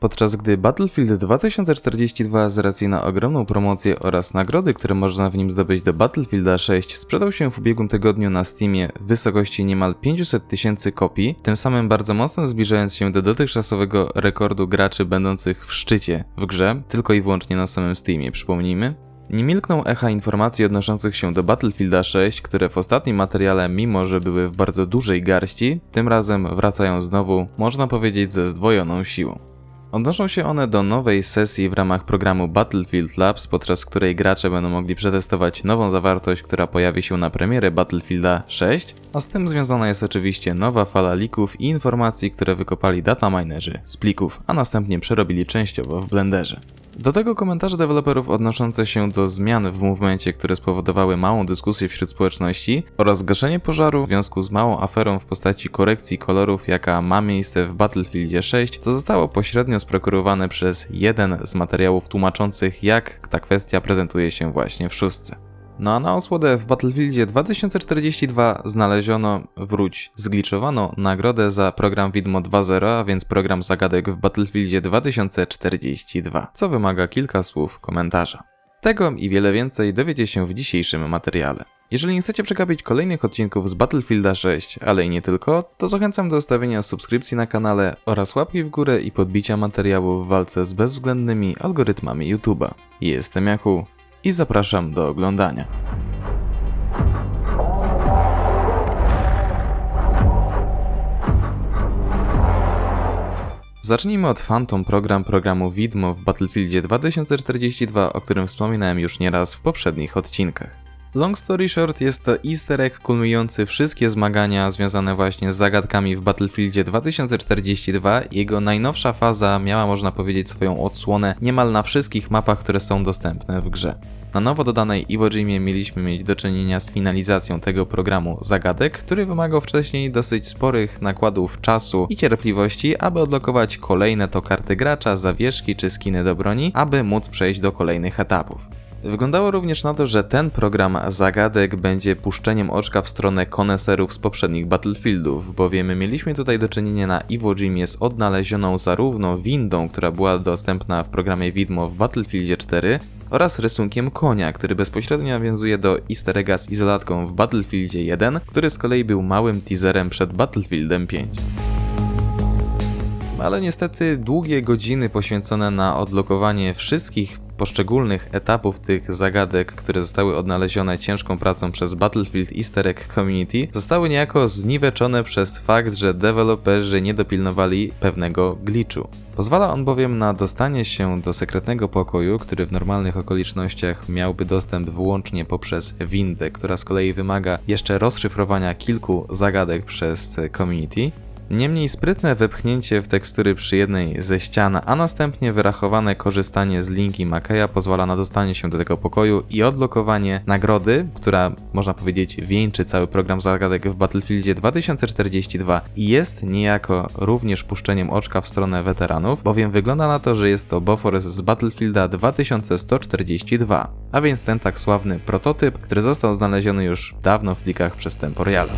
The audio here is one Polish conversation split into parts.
Podczas gdy Battlefield 2042 z racji na ogromną promocję oraz nagrody, które można w nim zdobyć do Battlefielda 6 sprzedał się w ubiegłym tygodniu na Steamie w wysokości niemal 500 tysięcy kopii, tym samym bardzo mocno zbliżając się do dotychczasowego rekordu graczy będących w szczycie w grze, tylko i wyłącznie na samym Steamie, przypomnijmy, nie milkną echa informacji odnoszących się do Battlefielda 6, które w ostatnim materiale, mimo że były w bardzo dużej garści, tym razem wracają znowu, można powiedzieć, ze zdwojoną siłą. Odnoszą się one do nowej sesji w ramach programu Battlefield Labs, podczas której gracze będą mogli przetestować nową zawartość, która pojawi się na premierę Battlefielda 6, a z tym związana jest oczywiście nowa fala lików i informacji, które wykopali dataminerzy z plików, a następnie przerobili częściowo w Blenderze. Do tego komentarze deweloperów odnoszące się do zmian w movemencie, które spowodowały małą dyskusję wśród społeczności oraz gaszenie pożaru w związku z małą aferą w postaci korekcji kolorów, jaka ma miejsce w Battlefieldzie 6, to zostało pośrednio sprokurowane przez jeden z materiałów tłumaczących, jak ta kwestia prezentuje się właśnie w szóstce. No a na osłodę w Battlefieldzie 2042 znaleziono, wróć, zgliczowano nagrodę za program Widmo 2.0, a więc program zagadek w Battlefieldzie 2042, co wymaga kilka słów komentarza. Tego i wiele więcej dowiecie się w dzisiejszym materiale. Jeżeli nie chcecie przegapić kolejnych odcinków z Battlefielda 6, ale i nie tylko, to zachęcam do ustawienia subskrypcji na kanale oraz łapki w górę i podbicia materiału w walce z bezwzględnymi algorytmami YouTube'a. Jestem Jachu, i zapraszam do oglądania. Zacznijmy od Phantom Program programu Widmo w Battlefieldzie 2042, o którym wspominałem już nieraz w poprzednich odcinkach. Long story short, jest to easter egg wszystkie zmagania związane właśnie z zagadkami w Battlefieldzie 2042. Jego najnowsza faza miała, można powiedzieć, swoją odsłonę niemal na wszystkich mapach, które są dostępne w grze. Na nowo dodanej Iwo Jimie mieliśmy mieć do czynienia z finalizacją tego programu zagadek, który wymagał wcześniej dosyć sporych nakładów czasu i cierpliwości, aby odblokować kolejne to karty gracza, zawieszki czy skiny do broni, aby móc przejść do kolejnych etapów. Wyglądało również na to, że ten program zagadek będzie puszczeniem oczka w stronę koneserów z poprzednich Battlefieldów, bowiem mieliśmy tutaj do czynienia na Iwo Jimie z odnalezioną zarówno windą, która była dostępna w programie Widmo w Battlefieldzie 4, oraz rysunkiem konia, który bezpośrednio nawiązuje do easter egga z izolatką w Battlefieldzie 1, który z kolei był małym teaserem przed Battlefieldem 5 ale niestety długie godziny poświęcone na odblokowanie wszystkich poszczególnych etapów tych zagadek, które zostały odnalezione ciężką pracą przez Battlefield Easter Egg Community, zostały niejako zniweczone przez fakt, że deweloperzy nie dopilnowali pewnego glitchu. Pozwala on bowiem na dostanie się do sekretnego pokoju, który w normalnych okolicznościach miałby dostęp wyłącznie poprzez windę, która z kolei wymaga jeszcze rozszyfrowania kilku zagadek przez community. Niemniej sprytne wepchnięcie w tekstury przy jednej ze ścian, a następnie wyrachowane korzystanie z linki Makeya pozwala na dostanie się do tego pokoju i odblokowanie nagrody, która można powiedzieć wieńczy cały program zagadek w Battlefieldzie 2042 i jest niejako również puszczeniem oczka w stronę weteranów, bowiem wygląda na to, że jest to Bofors z Battlefielda 2142, a więc ten tak sławny prototyp, który został znaleziony już dawno w plikach przez Temporiala.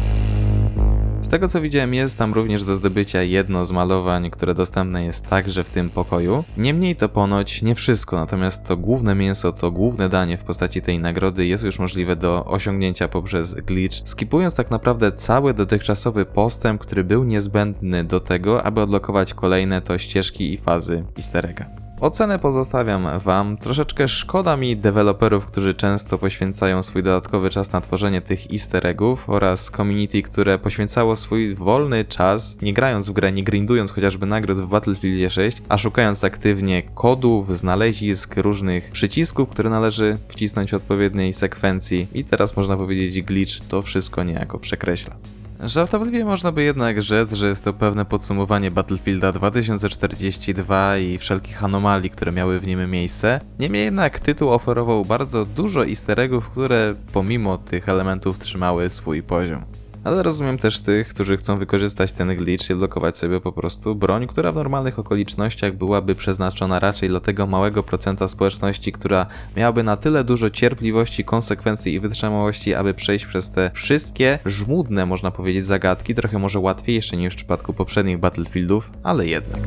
Tego co widziałem jest tam również do zdobycia jedno z malowań, które dostępne jest także w tym pokoju. Niemniej to ponoć nie wszystko, natomiast to główne mięso, to główne danie w postaci tej nagrody jest już możliwe do osiągnięcia poprzez glitch, skipując tak naprawdę cały dotychczasowy postęp, który był niezbędny do tego, aby odblokować kolejne to ścieżki i fazy easter egga. Ocenę pozostawiam Wam. Troszeczkę szkoda mi deweloperów, którzy często poświęcają swój dodatkowy czas na tworzenie tych easter eggów oraz community, które poświęcało swój wolny czas, nie grając w grę, nie grindując chociażby nagród w Battlefield 6, a szukając aktywnie kodów, znalezisk, różnych przycisków, które należy wcisnąć w odpowiedniej sekwencji. I teraz można powiedzieć glitch to wszystko niejako przekreśla. Żartobliwie można by jednak rzec, że jest to pewne podsumowanie Battlefielda 2042 i wszelkich anomalii, które miały w nim miejsce. Niemniej jednak tytuł oferował bardzo dużo easter eggów, które pomimo tych elementów trzymały swój poziom. Ale rozumiem też tych, którzy chcą wykorzystać ten glitch i blokować sobie po prostu broń, która w normalnych okolicznościach byłaby przeznaczona raczej dla tego małego procenta społeczności, która miałaby na tyle dużo cierpliwości, konsekwencji i wytrzymałości, aby przejść przez te wszystkie żmudne, można powiedzieć, zagadki, trochę może łatwiejsze niż w przypadku poprzednich Battlefieldów, ale jednak.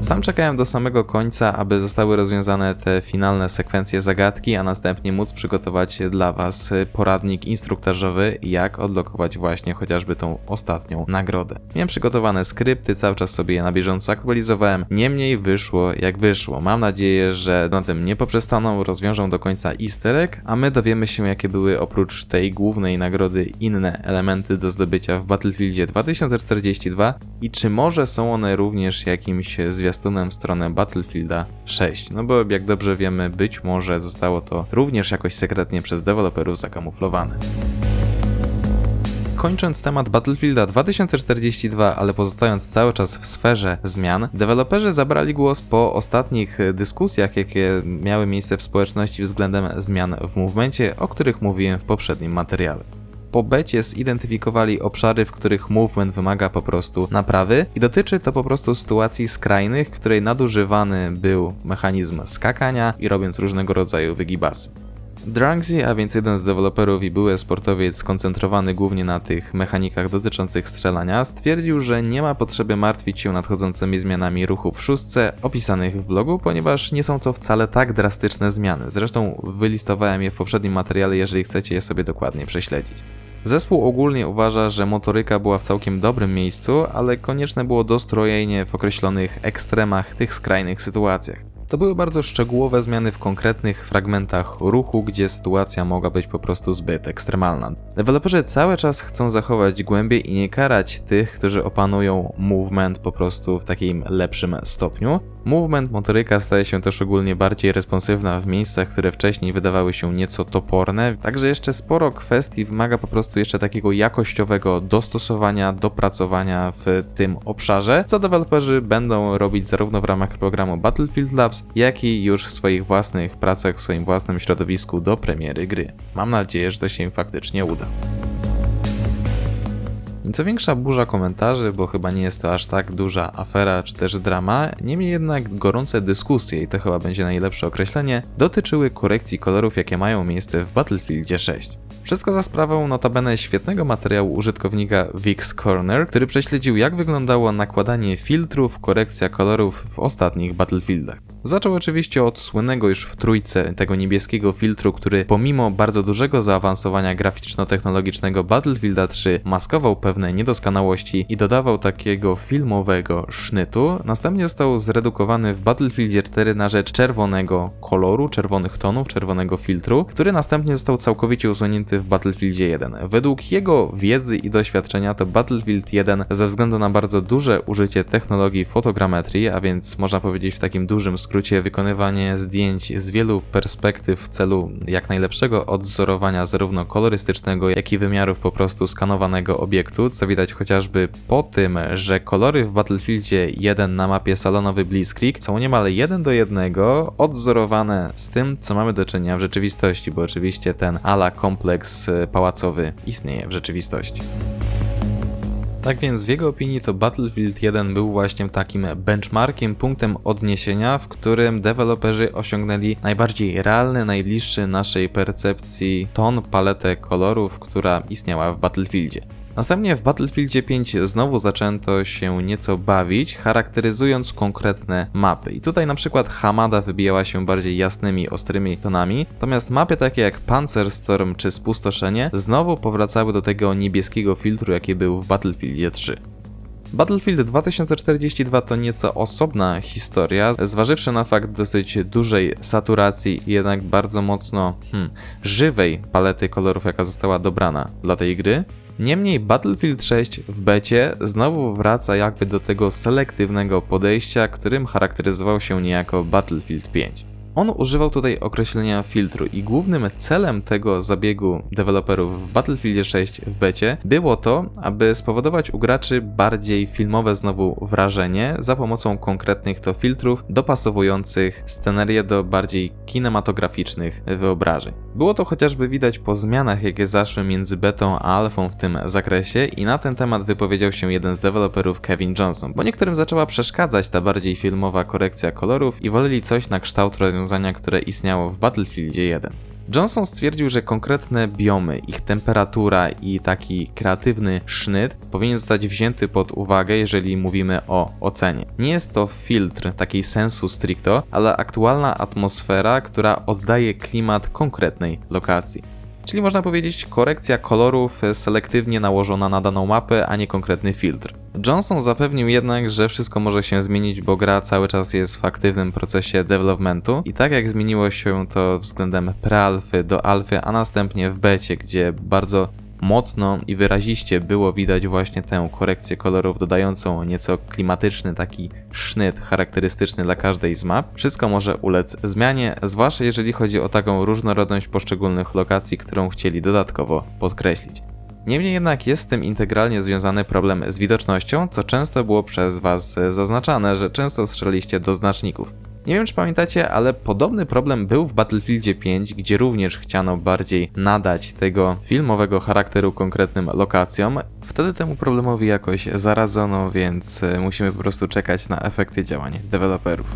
Sam czekałem do samego końca, aby zostały rozwiązane te finalne sekwencje zagadki, a następnie móc przygotować dla Was poradnik instruktażowy, jak odblokować właśnie chociażby tą ostatnią nagrodę. Miałem przygotowane skrypty, cały czas sobie je na bieżąco aktualizowałem, niemniej wyszło jak wyszło. Mam nadzieję, że na tym nie poprzestaną, rozwiążą do końca easter egg, a my dowiemy się jakie były oprócz tej głównej nagrody inne elementy do zdobycia w Battlefieldzie 2042 i czy może są one również jakimś zwiastunem w stronę Battlefielda 6. No bo jak dobrze wiemy, być może zostało to również jakoś sekretnie przez deweloperów zakamuflowane. Kończąc temat Battlefielda 2042, ale pozostając cały czas w sferze zmian, deweloperzy zabrali głos po ostatnich dyskusjach, jakie miały miejsce w społeczności względem zmian w movemencie, o których mówiłem w poprzednim materiale po becie zidentyfikowali obszary, w których movement wymaga po prostu naprawy i dotyczy to po prostu sytuacji skrajnych, w której nadużywany był mechanizm skakania i robiąc różnego rodzaju wygibasy. Drunksy, a więc jeden z deweloperów i były sportowiec skoncentrowany głównie na tych mechanikach dotyczących strzelania, stwierdził, że nie ma potrzeby martwić się nadchodzącymi zmianami ruchu w szóstce opisanych w blogu, ponieważ nie są to wcale tak drastyczne zmiany. Zresztą wylistowałem je w poprzednim materiale, jeżeli chcecie je sobie dokładnie prześledzić. Zespół ogólnie uważa, że motoryka była w całkiem dobrym miejscu, ale konieczne było dostrojenie w określonych ekstremach tych skrajnych sytuacjach. To były bardzo szczegółowe zmiany w konkretnych fragmentach ruchu, gdzie sytuacja mogła być po prostu zbyt ekstremalna. Deweloperzy cały czas chcą zachować głębię i nie karać tych, którzy opanują movement po prostu w takim lepszym stopniu. Movement motoryka staje się też ogólnie bardziej responsywna w miejscach, które wcześniej wydawały się nieco toporne, także jeszcze sporo kwestii wymaga po prostu jeszcze takiego jakościowego dostosowania, dopracowania w tym obszarze, co deweloperzy będą robić zarówno w ramach programu Battlefield Labs, jak i już w swoich własnych pracach, w swoim własnym środowisku do premiery gry. Mam nadzieję, że to się im faktycznie uda. Co większa burza komentarzy, bo chyba nie jest to aż tak duża afera czy też drama, niemniej jednak gorące dyskusje, i to chyba będzie najlepsze określenie, dotyczyły korekcji kolorów, jakie mają miejsce w Battlefieldzie 6. Wszystko za sprawą notabene świetnego materiału użytkownika Vix Corner, który prześledził jak wyglądało nakładanie filtrów, korekcja kolorów w ostatnich Battlefieldach. Zaczął oczywiście od słynnego już w trójce tego niebieskiego filtru, który pomimo bardzo dużego zaawansowania graficzno-technologicznego Battlefielda 3 maskował pewne niedoskonałości i dodawał takiego filmowego sznytu. Następnie został zredukowany w Battlefieldzie 4 na rzecz czerwonego koloru, czerwonych tonów, czerwonego filtru, który następnie został całkowicie usunięty w Battlefieldzie 1. Według jego wiedzy i doświadczenia to Battlefield 1 ze względu na bardzo duże użycie technologii fotogrametrii, a więc można powiedzieć w takim dużym skrócie wykonywanie zdjęć z wielu perspektyw w celu jak najlepszego odzorowania zarówno kolorystycznego, jak i wymiarów po prostu skanowanego obiektu, co widać chociażby po tym, że kolory w Battlefieldzie 1 na mapie salonowy Blitzkrieg są niemal jeden do jednego odzorowane z tym, co mamy do czynienia w rzeczywistości, bo oczywiście ten ala kompleks pałacowy istnieje w rzeczywistości. Tak więc w jego opinii to Battlefield 1 był właśnie takim benchmarkiem, punktem odniesienia, w którym deweloperzy osiągnęli najbardziej realny, najbliższy naszej percepcji ton, paletę kolorów, która istniała w Battlefieldzie. Następnie w Battlefieldzie 5 znowu zaczęto się nieco bawić, charakteryzując konkretne mapy. I tutaj na przykład Hamada wybijała się bardziej jasnymi, ostrymi tonami, natomiast mapy takie jak Panzerstorm czy Spustoszenie znowu powracały do tego niebieskiego filtru, jaki był w Battlefieldzie 3. Battlefield 2042 to nieco osobna historia, zważywszy na fakt dosyć dużej saturacji i jednak bardzo mocno hmm, żywej palety kolorów, jaka została dobrana dla tej gry. Niemniej Battlefield 6 w becie znowu wraca jakby do tego selektywnego podejścia, którym charakteryzował się niejako Battlefield 5. On używał tutaj określenia filtru i głównym celem tego zabiegu deweloperów w Battlefield 6 w becie było to, aby spowodować u graczy bardziej filmowe znowu wrażenie za pomocą konkretnych to filtrów dopasowujących scenerię do bardziej kinematograficznych wyobrażeń. Było to chociażby widać po zmianach, jakie zaszły między betą a alfą w tym zakresie i na ten temat wypowiedział się jeden z deweloperów Kevin Johnson, bo niektórym zaczęła przeszkadzać ta bardziej filmowa korekcja kolorów i woleli coś na kształt rozwiązania, które istniało w Battlefieldzie 1. Johnson stwierdził, że konkretne biomy, ich temperatura i taki kreatywny sznyt powinien zostać wzięty pod uwagę, jeżeli mówimy o ocenie. Nie jest to filtr takiej sensu stricto, ale aktualna atmosfera, która oddaje klimat konkretnej lokacji. Czyli można powiedzieć korekcja kolorów selektywnie nałożona na daną mapę, a nie konkretny filtr. Johnson zapewnił jednak, że wszystko może się zmienić, bo gra cały czas jest w aktywnym procesie developmentu i tak jak zmieniło się to względem prealfy do alfy, a następnie w becie, gdzie bardzo mocno i wyraziście było widać właśnie tę korekcję kolorów dodającą nieco klimatyczny taki sznyt charakterystyczny dla każdej z map. Wszystko może ulec zmianie, zwłaszcza jeżeli chodzi o taką różnorodność poszczególnych lokacji, którą chcieli dodatkowo podkreślić. Niemniej jednak jest z tym integralnie związany problem z widocznością, co często było przez Was zaznaczane, że często strzeliliście do znaczników. Nie wiem czy pamiętacie, ale podobny problem był w Battlefieldzie 5, gdzie również chciano bardziej nadać tego filmowego charakteru konkretnym lokacjom. Wtedy temu problemowi jakoś zaradzono, więc e, musimy po prostu czekać na efekty działań deweloperów.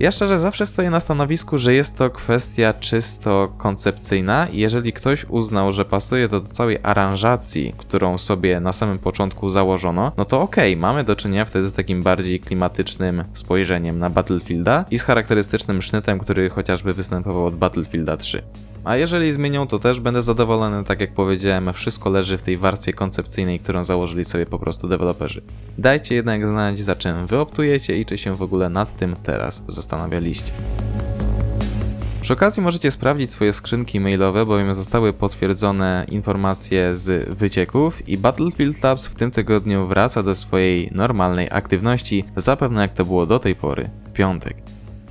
Ja szczerze zawsze stoję na stanowisku, że jest to kwestia czysto koncepcyjna i jeżeli ktoś uznał, że pasuje to do całej aranżacji, którą sobie na samym początku założono, no to okej, okay, mamy do czynienia wtedy z takim bardziej klimatycznym spojrzeniem na Battlefielda i z charakterystycznym sznytem, który chociażby występował od Battlefielda 3. A jeżeli zmienią, to też będę zadowolony, tak jak powiedziałem, wszystko leży w tej warstwie koncepcyjnej, którą założyli sobie po prostu deweloperzy. Dajcie jednak znać, za czym wy optujecie i czy się w ogóle nad tym teraz zastanawialiście. Przy okazji możecie sprawdzić swoje skrzynki mailowe, bowiem zostały potwierdzone informacje z wycieków i Battlefield Labs w tym tygodniu wraca do swojej normalnej aktywności, zapewne jak to było do tej pory, w piątek.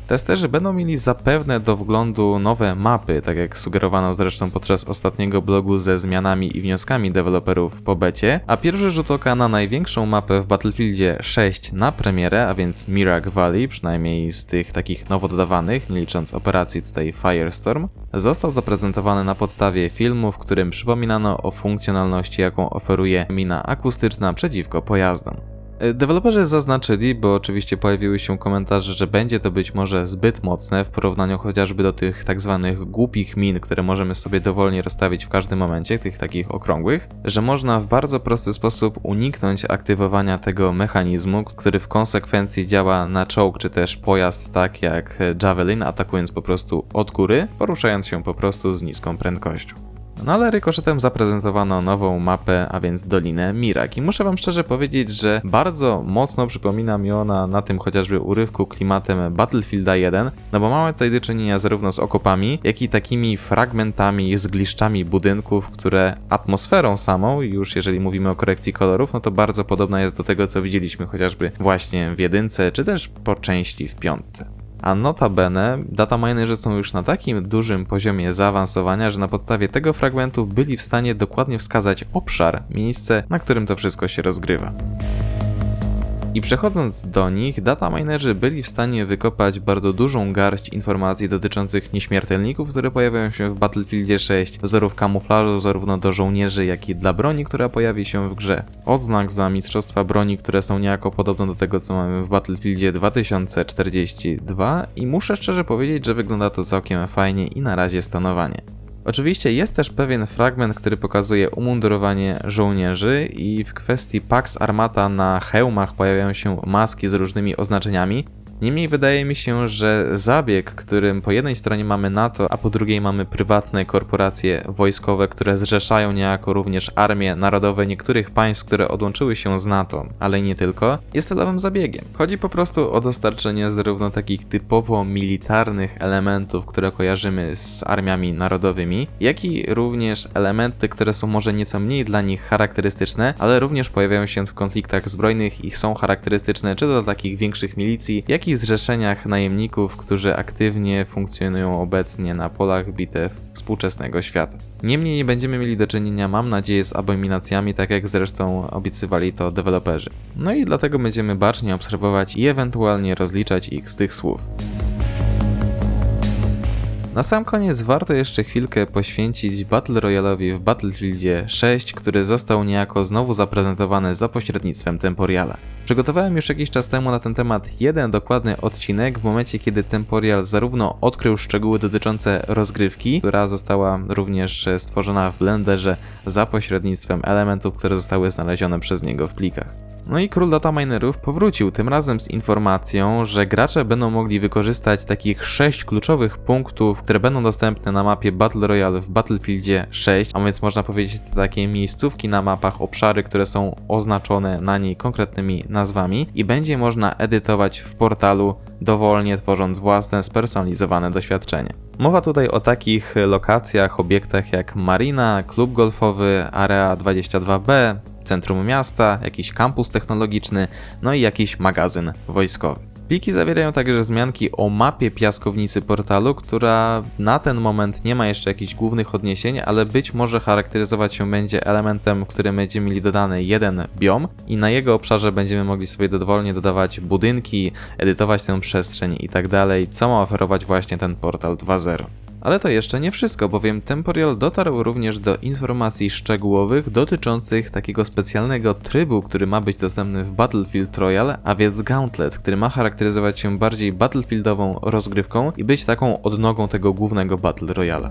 Testerzy będą mieli zapewne do wglądu nowe mapy, tak jak sugerowano zresztą podczas ostatniego blogu ze zmianami i wnioskami deweloperów po becie, a pierwszy rzut oka na największą mapę w Battlefieldzie 6 na premierę, a więc Mirak Valley, przynajmniej z tych takich nowo dodawanych, nie licząc operacji tutaj Firestorm, został zaprezentowany na podstawie filmu, w którym przypominano o funkcjonalności, jaką oferuje mina akustyczna przeciwko pojazdom. Deweloperzy zaznaczyli, bo oczywiście pojawiły się komentarze, że będzie to być może zbyt mocne w porównaniu chociażby do tych tak zwanych głupich min, które możemy sobie dowolnie rozstawić w każdym momencie, tych takich okrągłych, że można w bardzo prosty sposób uniknąć aktywowania tego mechanizmu, który w konsekwencji działa na czołg czy też pojazd tak jak Javelin, atakując po prostu od góry, poruszając się po prostu z niską prędkością. No ale rykoszetem zaprezentowano nową mapę, a więc Dolinę Mirak. I muszę wam szczerze powiedzieć, że bardzo mocno przypomina mi ona na tym chociażby urywku klimatem Battlefielda 1, no bo mamy tutaj do czynienia zarówno z okopami, jak i takimi fragmentami, zgliszczami budynków, które atmosferą samą, już jeżeli mówimy o korekcji kolorów, no to bardzo podobna jest do tego, co widzieliśmy chociażby właśnie w jedynce, czy też po części w piątce. A notabene, dataminerzy są już na takim dużym poziomie zaawansowania, że na podstawie tego fragmentu byli w stanie dokładnie wskazać obszar, miejsce, na którym to wszystko się rozgrywa. I przechodząc do nich, dataminerzy byli w stanie wykopać bardzo dużą garść informacji dotyczących nieśmiertelników, które pojawiają się w Battlefieldzie 6, wzorów kamuflażu zarówno do żołnierzy, jak i dla broni, która pojawi się w grze, odznak za mistrzostwa broni, które są niejako podobne do tego, co mamy w Battlefieldzie 2042 i muszę szczerze powiedzieć, że wygląda to całkiem fajnie i na razie stanowanie. Oczywiście jest też pewien fragment, który pokazuje umundurowanie żołnierzy i w kwestii Pax Armata na hełmach pojawiają się maski z różnymi oznaczeniami, Niemniej wydaje mi się, że zabieg, którym po jednej stronie mamy NATO, a po drugiej mamy prywatne korporacje wojskowe, które zrzeszają niejako również armie narodowe niektórych państw, które odłączyły się z NATO, ale nie tylko, jest celowym zabiegiem. Chodzi po prostu o dostarczenie zarówno takich typowo militarnych elementów, które kojarzymy z armiami narodowymi, jak i również elementy, które są może nieco mniej dla nich charakterystyczne, ale również pojawiają się w konfliktach zbrojnych i są charakterystyczne czy do takich większych milicji, jak i i zrzeszeniach najemników, którzy aktywnie funkcjonują obecnie na polach bitew współczesnego świata. Niemniej nie będziemy mieli do czynienia, mam nadzieję, z abominacjami, tak jak zresztą obiecywali to deweloperzy. No i dlatego będziemy bacznie obserwować i ewentualnie rozliczać ich z tych słów. Na sam koniec warto jeszcze chwilkę poświęcić Battle Royale'owi w Battlefieldzie 6, który został niejako znowu zaprezentowany za pośrednictwem Temporiala. Przygotowałem już jakiś czas temu na ten temat jeden dokładny odcinek w momencie, kiedy Temporial zarówno odkrył szczegóły dotyczące rozgrywki, która została również stworzona w Blenderze za pośrednictwem elementów, które zostały znalezione przez niego w plikach. No i król dataminerów powrócił tym razem z informacją, że gracze będą mogli wykorzystać takich 6 kluczowych punktów, które będą dostępne na mapie Battle Royale w Battlefieldzie 6, a więc można powiedzieć to takie miejscówki na mapach, obszary, które są oznaczone na niej konkretnymi nazwami i będzie można edytować w portalu dowolnie tworząc własne spersonalizowane doświadczenie. Mowa tutaj o takich lokacjach, obiektach jak marina, klub golfowy, area 22B, centrum miasta, jakiś kampus technologiczny, no i jakiś magazyn wojskowy. Pliki zawierają także wzmianki o mapie piaskownicy portalu, która na ten moment nie ma jeszcze jakichś głównych odniesień, ale być może charakteryzować się będzie elementem, w którym będziemy mieli dodany jeden biom i na jego obszarze będziemy mogli sobie dowolnie dodawać budynki, edytować tę przestrzeń i tak co ma oferować właśnie ten portal 2.0. Ale to jeszcze nie wszystko, bowiem Temporial dotarł również do informacji szczegółowych dotyczących takiego specjalnego trybu, który ma być dostępny w Battlefield Royale, a więc Gauntlet, który ma charakteryzować się bardziej battlefieldową rozgrywką i być taką odnogą tego głównego Battle Royale.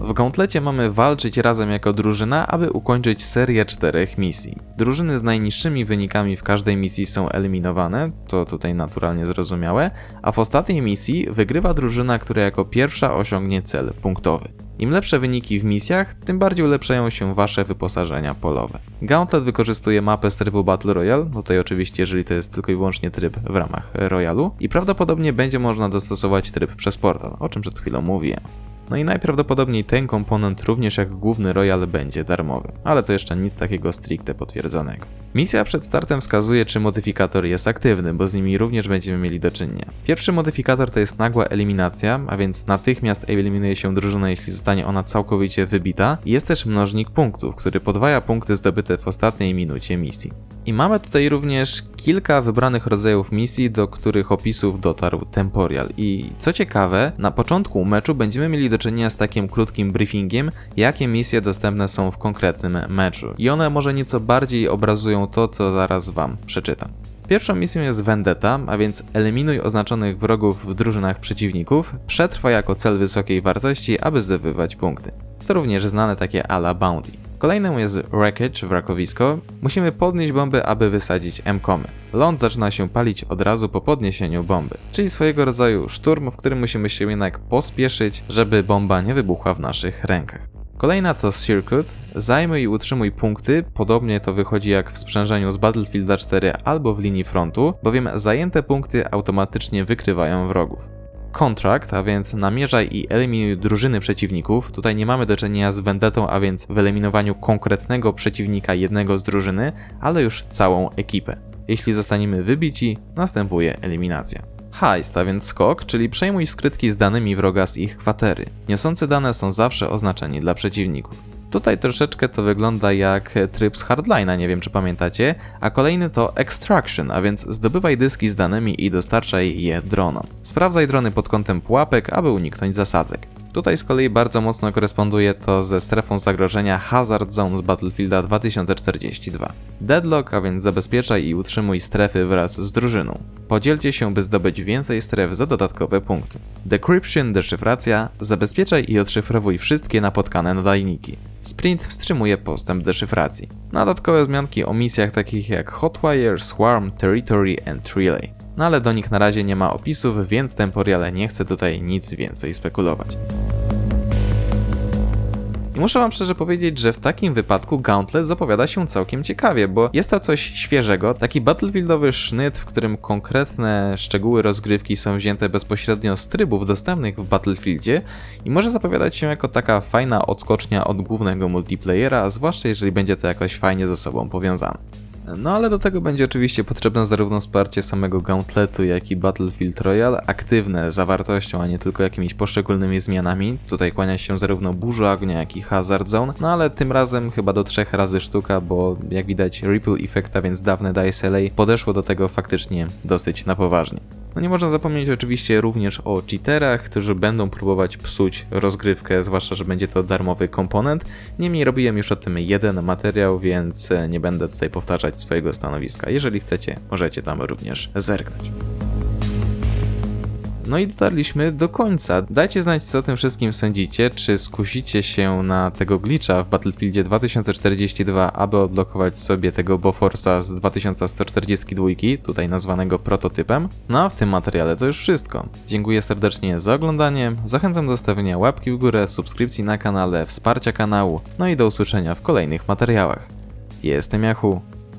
W Gauntlecie mamy walczyć razem jako drużyna, aby ukończyć serię czterech misji. Drużyny z najniższymi wynikami w każdej misji są eliminowane, to tutaj naturalnie zrozumiałe, a w ostatniej misji wygrywa drużyna, która jako pierwsza osiągnie cel punktowy. Im lepsze wyniki w misjach, tym bardziej ulepszają się wasze wyposażenia polowe. Gauntlet wykorzystuje mapę z trybu Battle Royale, tutaj oczywiście jeżeli to jest tylko i wyłącznie tryb w ramach Royalu, i prawdopodobnie będzie można dostosować tryb przez portal, o czym przed chwilą mówiłem. No i najprawdopodobniej ten komponent również jak główny Royal będzie darmowy, ale to jeszcze nic takiego stricte potwierdzonego. Misja przed startem wskazuje, czy modyfikator jest aktywny, bo z nimi również będziemy mieli do czynienia. Pierwszy modyfikator to jest nagła eliminacja, a więc natychmiast eliminuje się drużynę, jeśli zostanie ona całkowicie wybita. Jest też mnożnik punktów, który podwaja punkty zdobyte w ostatniej minucie misji. I mamy tutaj również kilka wybranych rodzajów misji, do których opisów dotarł Temporial. I co ciekawe, na początku meczu będziemy mieli do czynienia z takim krótkim briefingiem, jakie misje dostępne są w konkretnym meczu. I one może nieco bardziej obrazują to, co zaraz wam przeczytam. Pierwszą misją jest Vendetta, a więc eliminuj oznaczonych wrogów w drużynach przeciwników, przetrwa jako cel wysokiej wartości, aby zdobywać punkty. To również znane takie ala Bounty. Kolejną jest Wreckage, wrakowisko. Musimy podnieść bomby, aby wysadzić M-komy. Ląd zaczyna się palić od razu po podniesieniu bomby, czyli swojego rodzaju szturm, w którym musimy się jednak pospieszyć, żeby bomba nie wybuchła w naszych rękach. Kolejna to Circuit. Zajmuj i utrzymuj punkty, podobnie to wychodzi jak w sprzężeniu z Battlefielda 4 albo w linii frontu, bowiem zajęte punkty automatycznie wykrywają wrogów. Contract, a więc namierzaj i eliminuj drużyny przeciwników. Tutaj nie mamy do czynienia z vendetą, a więc wyeliminowaniu konkretnego przeciwnika jednego z drużyny, ale już całą ekipę. Jeśli zostaniemy wybici, następuje eliminacja. Heist, a więc skok, czyli przejmuj skrytki z danymi wroga z ich kwatery. Niosące dane są zawsze oznaczeni dla przeciwników. Tutaj troszeczkę to wygląda jak tryb z Hardline'a, nie wiem czy pamiętacie, a kolejny to Extraction, a więc zdobywaj dyski z danymi i dostarczaj je dronom. Sprawdzaj drony pod kątem pułapek, aby uniknąć zasadzek. Tutaj z kolei bardzo mocno koresponduje to ze strefą zagrożenia Hazard Zone z Battlefielda 2042. Deadlock, a więc zabezpieczaj i utrzymuj strefy wraz z drużyną. Podzielcie się, by zdobyć więcej stref za dodatkowe punkty. Decryption, deszyfracja, zabezpieczaj i odszyfrowuj wszystkie napotkane nadajniki. Sprint wstrzymuje postęp deszyfracji. Dodatkowe wzmianki o misjach takich jak Hotwire, Swarm, Territory and Relay. No ale do nich na razie nie ma opisów, więc Temporiale nie chce tutaj nic więcej spekulować. I muszę wam szczerze powiedzieć, że w takim wypadku Gauntlet zapowiada się całkiem ciekawie, bo jest to coś świeżego, taki battlefieldowy sznyt, w którym konkretne szczegóły rozgrywki są wzięte bezpośrednio z trybów dostępnych w Battlefieldzie i może zapowiadać się jako taka fajna odskocznia od głównego multiplayera, zwłaszcza jeżeli będzie to jakoś fajnie ze sobą powiązane. No ale do tego będzie oczywiście potrzebne zarówno wsparcie samego Gauntletu, jak i Battlefield Royale, aktywne zawartością, a nie tylko jakimiś poszczególnymi zmianami. Tutaj kłania się zarówno Burza Ognia, jak i Hazard Zone, no ale tym razem chyba do trzech razy sztuka, bo jak widać Ripple Effect, a więc dawne DICE LA, podeszło do tego faktycznie dosyć na poważnie. No nie można zapomnieć oczywiście również o cheaterach, którzy będą próbować psuć rozgrywkę, zwłaszcza, że będzie to darmowy komponent. Niemniej robiłem już o tym jeden materiał, więc e, nie będę tutaj powtarzać swojego stanowiska. Jeżeli chcecie, możecie tam również zerknąć. No i dotarliśmy do końca. Dajcie znać, co o tym wszystkim sądzicie. Czy skusicie się na tego glitcha w Battlefieldzie 2042, aby odblokować sobie tego Boforsa z 2142, tutaj nazwanego prototypem? No a w tym materiale to już wszystko. Dziękuję serdecznie za oglądanie. Zachęcam do stawienia łapki w górę, subskrypcji na kanale, wsparcia kanału. No i do usłyszenia w kolejnych materiałach. Jestem Yahoo.